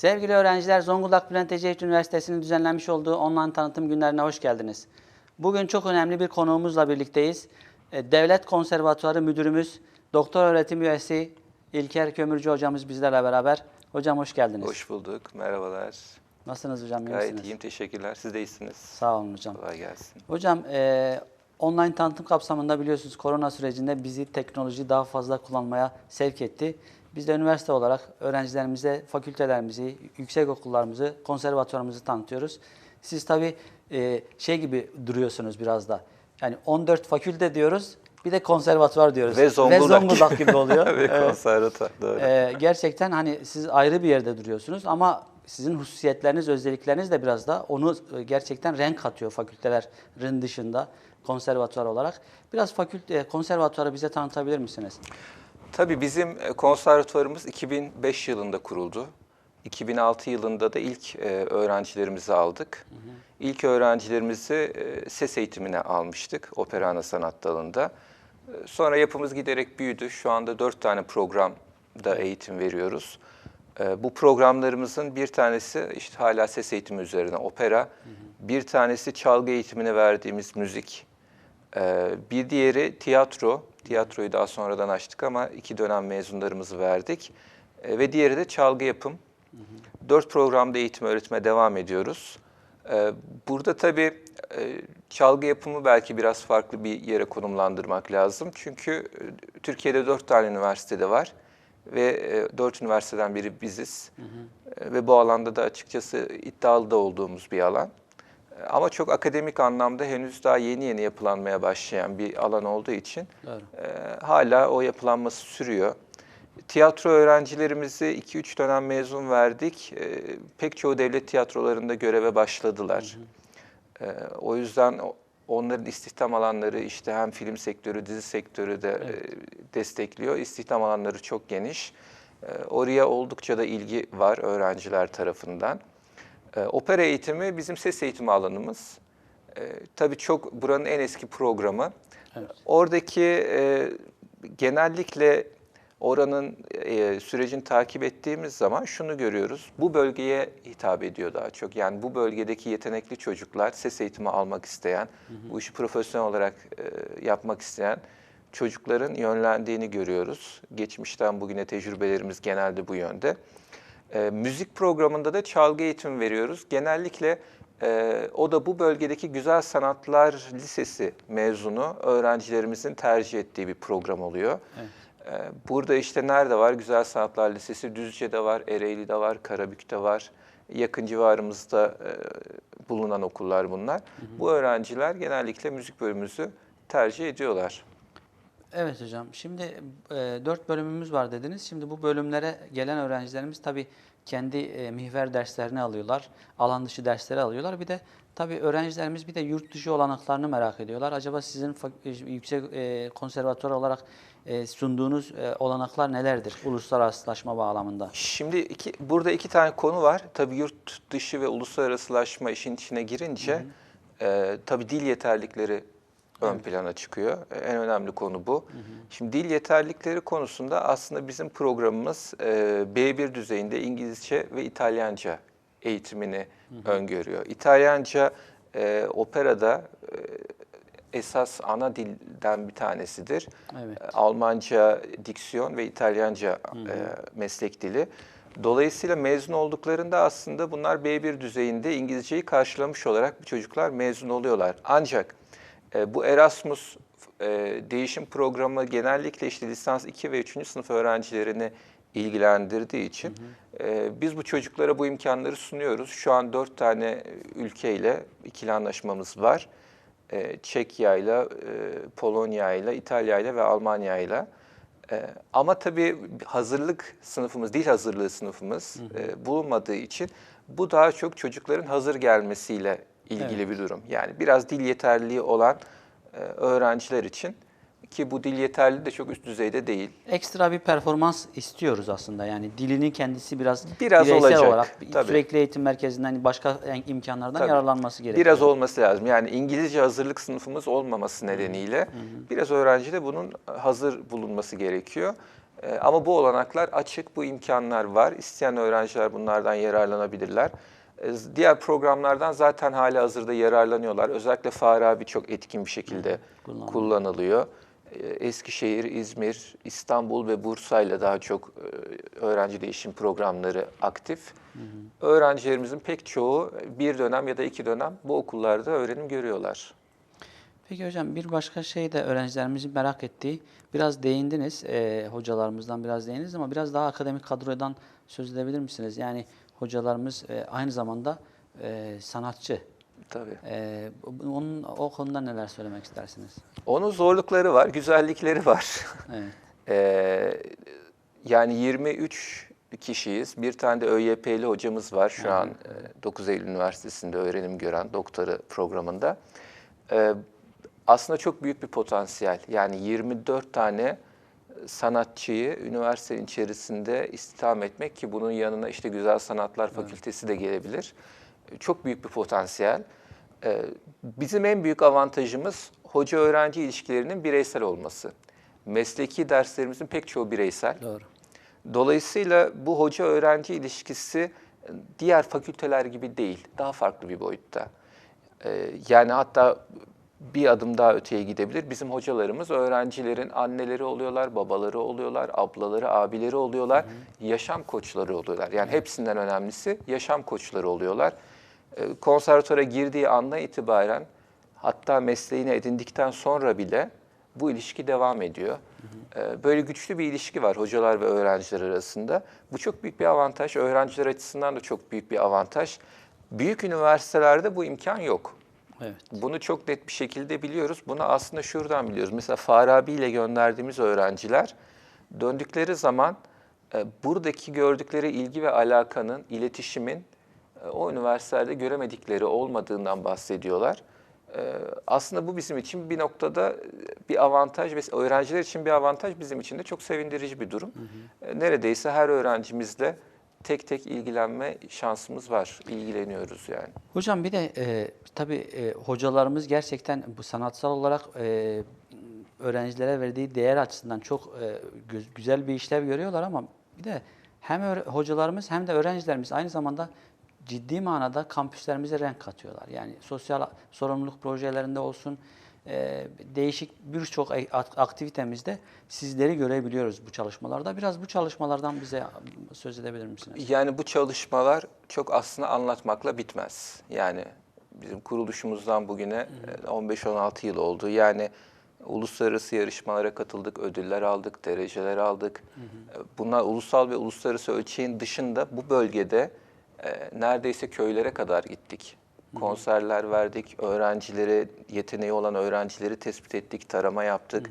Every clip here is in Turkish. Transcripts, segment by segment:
Sevgili öğrenciler, Zonguldak Bülent Ecevit Üniversitesi'nin düzenlenmiş olduğu online tanıtım günlerine hoş geldiniz. Bugün çok önemli bir konuğumuzla birlikteyiz. E, Devlet Konservatuarı Müdürümüz, Doktor Öğretim Üyesi İlker Kömürcü hocamız bizlerle beraber. Hocam hoş geldiniz. Hoş bulduk. Merhabalar. Nasılsınız hocam? Gayet misiniz? iyiyim. Teşekkürler. Siz de iyisiniz. Sağ olun hocam. Kolay gelsin. Hocam e, online tanıtım kapsamında biliyorsunuz korona sürecinde bizi teknoloji daha fazla kullanmaya sevk etti. Biz de üniversite olarak öğrencilerimize fakültelerimizi, yüksek okullarımızı, konservatuvarımızı tanıtıyoruz. Siz tabii e, şey gibi duruyorsunuz biraz da. Yani 14 fakülte diyoruz, bir de konservatuvar diyoruz. Ve Zonguldak. Zonguldak gibi oluyor. Ve Evet. konservatuar. Doğru. Ee, gerçekten hani siz ayrı bir yerde duruyorsunuz ama sizin hususiyetleriniz, özellikleriniz de biraz da onu e, gerçekten renk katıyor fakültelerin dışında konservatuvar olarak. Biraz fakülte konservatuvarı bize tanıtabilir misiniz? Tabii bizim e, konservatuvarımız 2005 yılında kuruldu. 2006 yılında da ilk e, öğrencilerimizi aldık. İlk öğrencilerimizi e, ses eğitimine almıştık opera ana sanat dalında. E, Sonra yapımız giderek büyüdü. Şu anda dört tane programda eğitim veriyoruz. E, Bu programlarımızın bir tanesi işte hala ses eğitimi üzerine opera, bir tanesi çalgı eğitimine verdiğimiz müzik, bir diğeri tiyatro. Tiyatroyu daha sonradan açtık ama iki dönem mezunlarımızı verdik. Ee, ve diğeri de çalgı yapım. Dört programda eğitim öğretime devam ediyoruz. Ee, burada tabii e, çalgı yapımı belki biraz farklı bir yere konumlandırmak lazım. Çünkü e, Türkiye'de dört tane üniversitede var ve e, dört üniversiteden biri biziz. E, Ve bu alanda da açıkçası iddialı da olduğumuz bir alan. Ama çok akademik anlamda henüz daha yeni yeni yapılanmaya başlayan bir alan olduğu için e, hala o yapılanması sürüyor. Tiyatro öğrencilerimizi 2-3 dönem mezun verdik. E, pek çoğu devlet tiyatrolarında göreve başladılar. E, o yüzden onların istihdam alanları işte hem film sektörü, dizi sektörü de e, destekliyor. İstihdam alanları çok geniş. E, oraya oldukça da ilgi var öğrenciler tarafından. E, opera eğitimi bizim ses eğitimi alanımız. E, tabii çok buranın en eski programı. Evet. Oradaki e, genellikle oranın e, sürecini takip ettiğimiz zaman şunu görüyoruz. Bu bölgeye hitap ediyor daha çok. Yani bu bölgedeki yetenekli çocuklar ses eğitimi almak isteyen, bu işi profesyonel olarak e, yapmak isteyen çocukların yönlendiğini görüyoruz. Geçmişten bugüne tecrübelerimiz genelde bu yönde. E, müzik programında da çalgı eğitimi veriyoruz. Genellikle e, o da bu bölgedeki Güzel Sanatlar Lisesi mezunu öğrencilerimizin tercih ettiği bir program oluyor. Evet. E, burada işte nerede var? Güzel Sanatlar Lisesi Düzce'de var, Ereğli'de var, Karabük'te var. Yakın civarımızda e, bulunan okullar bunlar. Bu öğrenciler genellikle müzik bölümümüzü tercih ediyorlar. Evet hocam. Şimdi e, dört bölümümüz var dediniz. Şimdi bu bölümlere gelen öğrencilerimiz tabii kendi e, mihver derslerini alıyorlar. Alan dışı dersleri alıyorlar. Bir de tabii öğrencilerimiz bir de yurt dışı olanaklarını merak ediyorlar. Acaba sizin e, yüksek e, konservatuvar olarak e, sunduğunuz e, olanaklar nelerdir uluslararasılaşma bağlamında? Şimdi iki, burada iki tane konu var. Tabii yurt dışı ve uluslararasılaşma işin içine girince e, tabii dil yeterlikleri ön plana çıkıyor. E, En önemli konu bu. Şimdi dil yeterlikleri konusunda aslında bizim programımız e, B1 düzeyinde İngilizce ve İtalyanca eğitimini öngörüyor. İtalyanca e, operada e, esas ana dilden bir tanesidir. Evet. E, Almanca diksiyon ve İtalyanca e, meslek dili. Dolayısıyla mezun olduklarında aslında bunlar B1 düzeyinde İngilizceyi karşılamış olarak bu çocuklar mezun oluyorlar. Ancak e, bu Erasmus e, değişim programı genellikle işte lisans 2 ve 3. sınıf öğrencilerini ilgilendirdiği için e, biz bu çocuklara bu imkanları sunuyoruz. Şu an dört tane ülkeyle ikili anlaşmamız var. E, Çekya ile, Polonya ile, İtalya ile ve Almanya ile. E, Ama tabii hazırlık sınıfımız, dil hazırlığı sınıfımız e, bulunmadığı için bu daha çok çocukların hazır gelmesiyle ilgili bir durum. Yani biraz dil yeterliliği olan e, öğrenciler için ki bu dil yeterliliği de çok üst düzeyde değil. Ekstra bir performans istiyoruz aslında. Yani dilinin kendisi biraz, Biraz bireysel olacak, olarak tabii. sürekli eğitim merkezinden başka imkanlardan Tabii. yararlanması gerekiyor. Biraz olması lazım. Yani İngilizce hazırlık sınıfımız olmaması nedeniyle biraz öğrencide bunun hazır bulunması gerekiyor. E, ama bu olanaklar açık, bu imkanlar var. İsteyen öğrenciler bunlardan yararlanabilirler. E, diğer programlardan zaten hali hazırda yararlanıyorlar. Özellikle Farabi çok etkin bir şekilde Kullanılıyor. kullanılıyor. E, Eskişehir, İzmir, İstanbul ve Bursa ile daha çok e, öğrenci değişim programları aktif. Öğrencilerimizin pek çoğu bir dönem ya da iki dönem bu okullarda öğrenim görüyorlar. Peki hocam bir başka şey de öğrencilerimizin merak ettiği, biraz değindiniz, e, hocalarımızdan biraz değindiniz ama biraz daha akademik kadrodan söz edebilir misiniz? Yani hocalarımız e, aynı zamanda e, sanatçı. Tabii. E, onun o konuda neler söylemek istersiniz? Onun zorlukları var, güzellikleri var. Evet. Ee, yani 23 kişiyiz. Bir tane de ÖYP'li hocamız var şu an e, 9 Eylül Üniversitesi'nde öğrenim gören doktora programında. Ee, aslında çok büyük bir potansiyel. Yani 24 tane sanatçıyı üniversitenin içerisinde istihdam etmek ki bunun yanına işte Güzel Sanatlar Fakültesi de gelebilir. Çok büyük bir potansiyel. Ee, Bizim en büyük avantajımız hoca-öğrenci ilişkilerinin bireysel olması. Mesleki derslerimizin pek çoğu bireysel. Doğru. Dolayısıyla bu hoca-öğrenci ilişkisi e, diğer fakülteler gibi değil, daha farklı bir boyutta. Yani hatta bir adım daha öteye gidebilir. Bizim hocalarımız öğrencilerin anneleri oluyorlar, babaları oluyorlar, ablaları, abileri oluyorlar, yaşam koçları oluyorlar. Yani hepsinden önemlisi yaşam koçları oluyorlar. Ee, Konservatuara girdiği andan itibaren hatta mesleğini edindikten sonra bile bu ilişki devam ediyor. Ee, Böyle güçlü bir ilişki var hocalar ve öğrenciler arasında. Bu çok büyük bir avantaj. Öğrenciler açısından da çok büyük bir avantaj. Büyük üniversitelerde bu imkan yok. Evet. Bunu çok net bir şekilde biliyoruz. Bunu aslında şuradan biliyoruz. Mesela Farabi ile gönderdiğimiz öğrenciler döndükleri zaman e, buradaki gördükleri ilgi ve alakanın, iletişimin e, o üniversitelerde göremedikleri olmadığından bahsediyorlar. E, Aslında bu bizim için bir noktada bir avantaj ve öğrenciler için bir avantaj, bizim için de çok sevindirici bir durum. E, Neredeyse her öğrencimizle tek tek ilgilenme şansımız var. İlgileniyoruz yani. Hocam bir de e, tabii e, hocalarımız gerçekten bu sanatsal olarak e, öğrencilere verdiği değer açısından çok e, gü- güzel bir işlev görüyorlar ama bir de hem hocalarımız hem de öğrencilerimiz aynı zamanda ciddi manada kampüslerimize renk katıyorlar. Yani sosyal sorumluluk projelerinde olsun, e, değişik birçok aktivitemizde sizleri görebiliyoruz bu çalışmalarda. Biraz bu çalışmalardan bize söz edebilir misiniz? Yani bu çalışmalar çok aslında anlatmakla bitmez. Yani bizim kuruluşumuzdan bugüne e, 15-16 yıl oldu. Yani uluslararası yarışmalara katıldık, ödüller aldık, dereceler aldık. E, Bunlar ulusal ve uluslararası ölçeğin dışında bu bölgede e, neredeyse köylere kadar gittik. Konserler verdik, öğrencilere, yeteneği olan öğrencileri tespit ettik, tarama yaptık.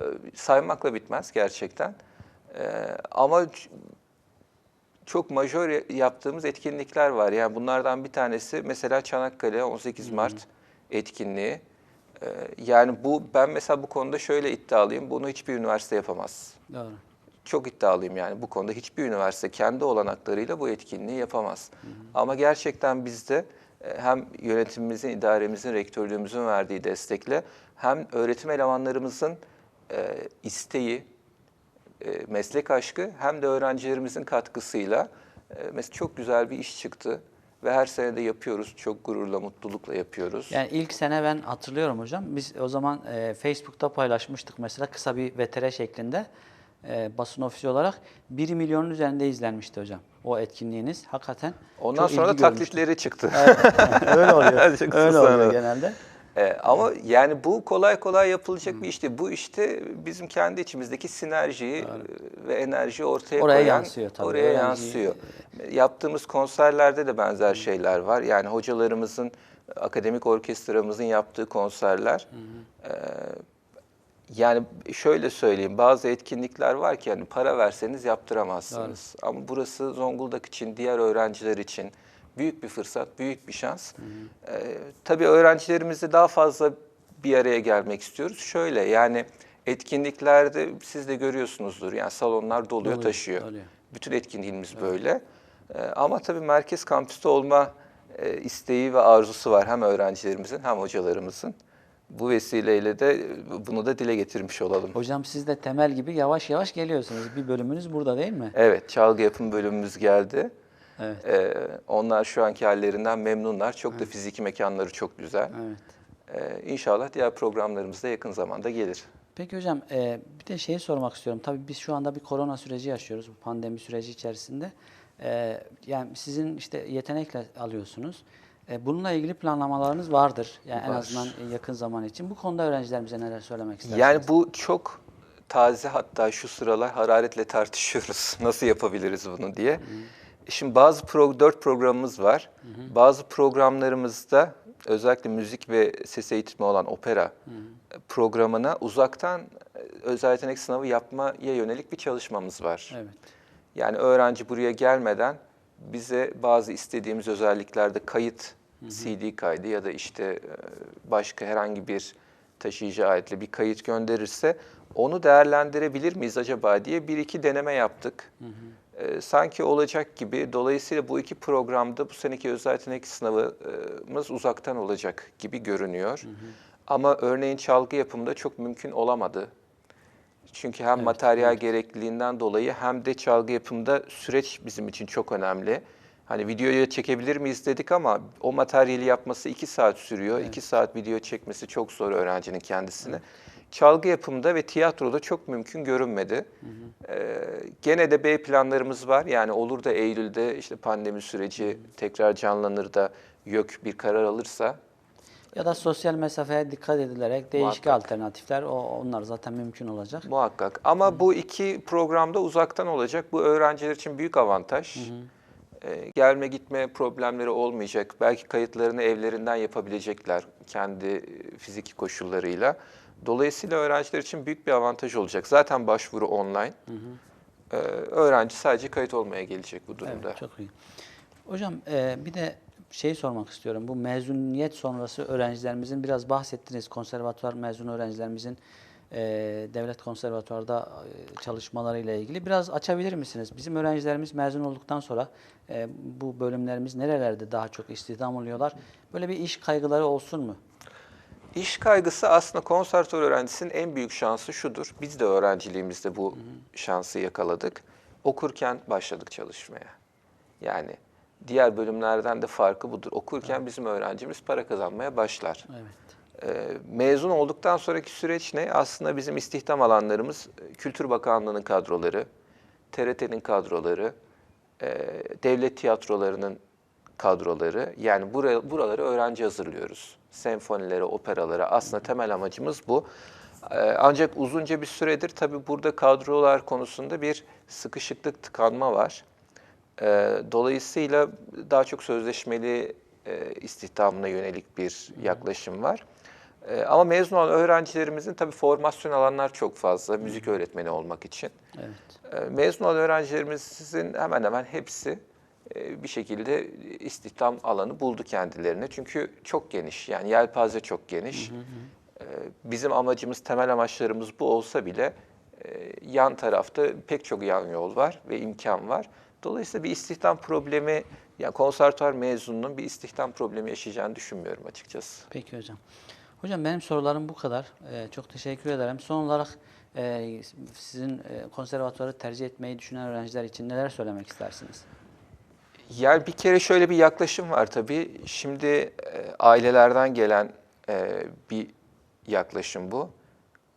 E, Saymakla bitmez gerçekten. E, Ama çok majör ya- yaptığımız etkinlikler var. Yani bunlardan bir tanesi mesela Çanakkale 18 Mart etkinliği. Ee, Yani bu ben mesela bu konuda şöyle iddialıyım. Bunu hiçbir üniversite yapamaz. Doğru. Çok iddialıyım yani bu konuda hiçbir üniversite kendi olanaklarıyla bu etkinliği yapamaz. Ama gerçekten bizde hem yönetimimizin, idaremizin, rektörlüğümüzün verdiği destekle hem öğretim elemanlarımızın e, isteği, e, meslek aşkı hem de öğrencilerimizin katkısıyla e, mesela çok güzel bir iş çıktı ve her sene de yapıyoruz. Çok gururla, mutlulukla yapıyoruz. Yani ilk sene ben hatırlıyorum hocam. Biz o zaman e, Facebook'ta paylaşmıştık mesela kısa bir VTR şeklinde e, basın ofisi olarak 1 milyonun üzerinde izlenmişti hocam o etkinliğiniz. Hakikaten Ondan çok sonra da taklitleri çıktı. Öyle oluyor. Çıktı Öyle sonra. oluyor genelde. E, ama yani bu kolay kolay yapılacak bir iş değil. Bu işte bizim kendi içimizdeki sinerjiyi e, ve enerji ortaya Oraya koyan, yansıyor tabii. oraya Öğrenci- yansıyor. Yaptığımız konserlerde de benzer şeyler var. Yani hocalarımızın, akademik orkestramızın yaptığı konserler. e, yani şöyle söyleyeyim, bazı etkinlikler var ki yani para verseniz yaptıramazsınız. Ama burası Zonguldak için, diğer öğrenciler için büyük bir fırsat, büyük bir şans. Ee, tabii öğrencilerimizle daha fazla bir araya gelmek istiyoruz. Şöyle yani etkinliklerde siz de görüyorsunuzdur yani salonlar doluyor, Doluyor, taşıyor. doluyor. Bütün etkinliğimiz böyle. Ee, ama tabii merkez kampüste olma e, isteği ve arzusu var hem öğrencilerimizin hem hocalarımızın. Bu vesileyle de bunu da dile getirmiş olalım. Hocam siz de temel gibi yavaş yavaş geliyorsunuz. Bir bölümünüz burada değil mi? Evet, çalgı yapım bölümümüz geldi. Evet. Ee, onlar şu anki hallerinden memnunlar. Çok da fiziki mekanları çok güzel. Evet. Ee, inşallah diğer programlarımız da yakın zamanda gelir. Peki hocam e, bir de şeyi sormak istiyorum. Tabii biz şu anda bir korona süreci yaşıyoruz bu pandemi süreci içerisinde. E, yani sizin işte yetenekle alıyorsunuz. E, bununla ilgili planlamalarınız vardır. Yani en Var. azından yakın zaman için. Bu konuda öğrencilerimize neler söylemek istersiniz? Yani bu çok taze hatta şu sıralar hararetle tartışıyoruz. Nasıl yapabiliriz bunu diye. Şimdi bazı pro, dört programımız var. Bazı programlarımızda özellikle müzik ve ses eğitimi olan opera programına uzaktan e, özel yetenek sınavı yapmaya yönelik bir çalışmamız var. Evet. Yani öğrenci buraya gelmeden bize bazı istediğimiz özelliklerde kayıt, CD kaydı ya da işte e, başka herhangi bir taşıyıcı aletli bir kayıt gönderirse onu değerlendirebilir miyiz acaba diye bir iki deneme yaptık. E, sanki olacak gibi. Dolayısıyla bu iki programda bu seneki özel yetenek sınavımız uzaktan olacak gibi görünüyor. Ama örneğin çalgı yapımında çok mümkün olamadı. Çünkü hem materyal gerekliliğinden dolayı hem de çalgı yapımında süreç bizim için çok önemli. Hani videoya çekebilir miyiz dedik ama o materyali yapması iki saat sürüyor. İki saat video çekmesi çok zor öğrencinin kendisine. Çalgı yapımında ve tiyatroda çok mümkün görünmedi. Ee, gene de B planlarımız var. Yani olur da Eylül'de işte pandemi süreci tekrar canlanır da YÖK bir karar alırsa Ya da sosyal mesafeye dikkat edilerek değişik Muhakkak. alternatifler o onlar zaten mümkün olacak. Muhakkak. Ama bu iki programda uzaktan olacak. Bu öğrenciler için büyük avantaj. Ee, gelme gitme problemleri olmayacak. Belki kayıtlarını evlerinden yapabilecekler kendi e, fiziki koşullarıyla. Dolayısıyla öğrenciler için büyük bir avantaj olacak. Zaten başvuru online. Ee, öğrenci sadece kayıt olmaya gelecek bu durumda. Evet, çok iyi. Hocam e, bir de şey sormak istiyorum. Bu mezuniyet sonrası öğrencilerimizin biraz bahsettiniz. Konservatuvar mezun öğrencilerimizin e, devlet konservatuvarda e, çalışmalarıyla ilgili. Biraz açabilir misiniz? Bizim öğrencilerimiz mezun olduktan sonra e, bu bölümlerimiz nerelerde daha çok istihdam oluyorlar? Böyle bir iş kaygıları olsun mu? İş kaygısı aslında konservatuvar öğrencisinin en büyük şansı şudur. Biz de öğrenciliğimizde bu şansı yakaladık. Okurken başladık çalışmaya. Yani diğer bölümlerden de farkı budur. Okurken bizim öğrencimiz para kazanmaya başlar. Evet. Ee, mezun olduktan sonraki süreç ne? Aslında bizim istihdam alanlarımız e, Kültür Bakanlığı'nın kadroları, TRT'nin kadroları, e, devlet tiyatrolarının kadroları. Yani buraya, buraları öğrenci hazırlıyoruz. Senfonilere, operalara. Aslında temel amacımız bu. Ee, Ancak uzunca bir süredir tabii burada kadrolar konusunda bir sıkışıklık, tıkanma var. Ee, Dolayısıyla daha çok sözleşmeli e, istihdamına yönelik bir yaklaşım var. Ee, Ama mezun olan öğrencilerimizin tabii formasyon alanlar çok fazla müzik öğretmeni olmak için. Evet. Ee, Mezun olan öğrencilerimizin hemen hemen hepsi e, bir şekilde istihdam alanı buldu kendilerine. Çünkü çok geniş, yani yelpaze çok geniş. Ee, Bizim amacımız, temel amaçlarımız bu olsa bile e, yan tarafta pek çok yan yol var ve imkan var. Dolayısıyla bir istihdam problemi, yani konservatuar mezununun bir istihdam problemi yaşayacağını düşünmüyorum açıkçası. Peki hocam. Hocam benim sorularım bu kadar. Ee, çok teşekkür ederim. Son olarak e, sizin e, konservatuvarı tercih etmeyi düşünen öğrenciler için neler söylemek istersiniz? Yani bir kere şöyle bir yaklaşım var tabii. Şimdi e, ailelerden gelen e, bir yaklaşım bu.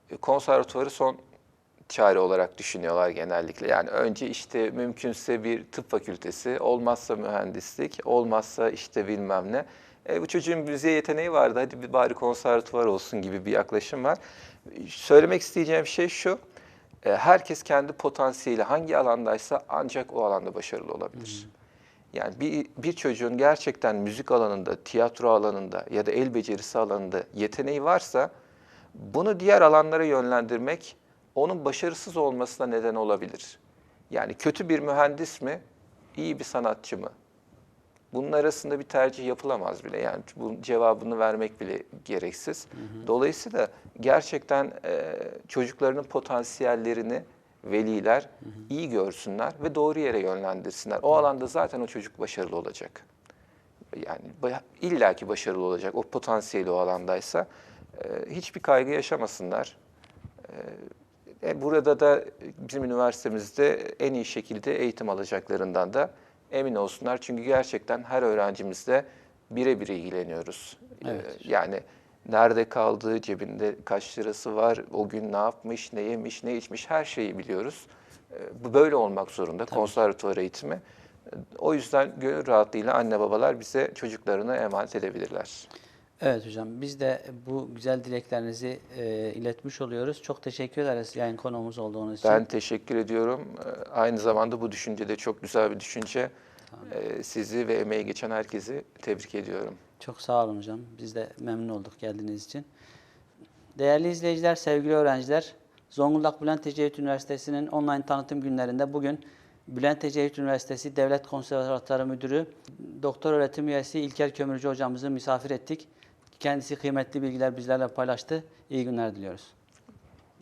E, konservatuvarı son çare olarak düşünüyorlar genellikle. Yani önce işte mümkünse bir tıp fakültesi, olmazsa mühendislik, olmazsa işte bilmem ne. E, bu çocuğun müziğe yeteneği vardı, hadi bir bari konservatuvar olsun gibi bir yaklaşım var. Söylemek isteyeceğim şey şu, e, herkes kendi potansiyeli hangi alandaysa ancak o alanda başarılı olabilir. Yani bir, bir çocuğun gerçekten müzik alanında, tiyatro alanında ya da el becerisi alanında yeteneği varsa bunu diğer alanlara yönlendirmek onun başarısız olmasına neden olabilir. Yani kötü bir mühendis mi, iyi bir sanatçı mı? Bunun arasında bir tercih yapılamaz bile. Yani bunun cevabını vermek bile gereksiz. Dolayısıyla gerçekten e, çocuklarının potansiyellerini veliler iyi görsünler ve doğru yere yönlendirsinler. O alanda zaten o çocuk başarılı olacak. Yani illaki başarılı olacak o potansiyeli o alandaysa. e, hiçbir kaygı yaşamasınlar. E, burada da bizim üniversitemizde en iyi şekilde eğitim alacaklarından da emin olsunlar. Çünkü gerçekten her öğrencimizle birebir ilgileniyoruz. E, Evet. Yani nerede kaldığı, cebinde kaç lirası var, o gün ne yapmış, ne yemiş, ne içmiş her şeyi biliyoruz. E, Bu böyle olmak zorunda konservatuvar eğitimi. E, O yüzden gönül rahatlığıyla anne babalar bize çocuklarını emanet edebilirler. Evet hocam biz de bu güzel dileklerinizi e, iletmiş oluyoruz. Çok teşekkür ederiz yayın konuğumuz olduğunuz için. Ben teşekkür ediyorum. Ee, Aynı zamanda bu düşünce de çok güzel bir düşünce. Ee, Sizi ve emeği geçen herkesi tebrik ediyorum. Çok sağ olun hocam. Biz de memnun olduk geldiğiniz için. Değerli izleyiciler, sevgili öğrenciler, Zonguldak Bülent Ecevit Üniversitesi'nin online tanıtım günlerinde bugün Bülent Ecevit Üniversitesi Devlet Konservatuarı Müdürü, Doktor Öğretim Üyesi İlker Kömürcü hocamızı misafir ettik. Kendisi kıymetli bilgiler bizlerle paylaştı. İyi günler diliyoruz.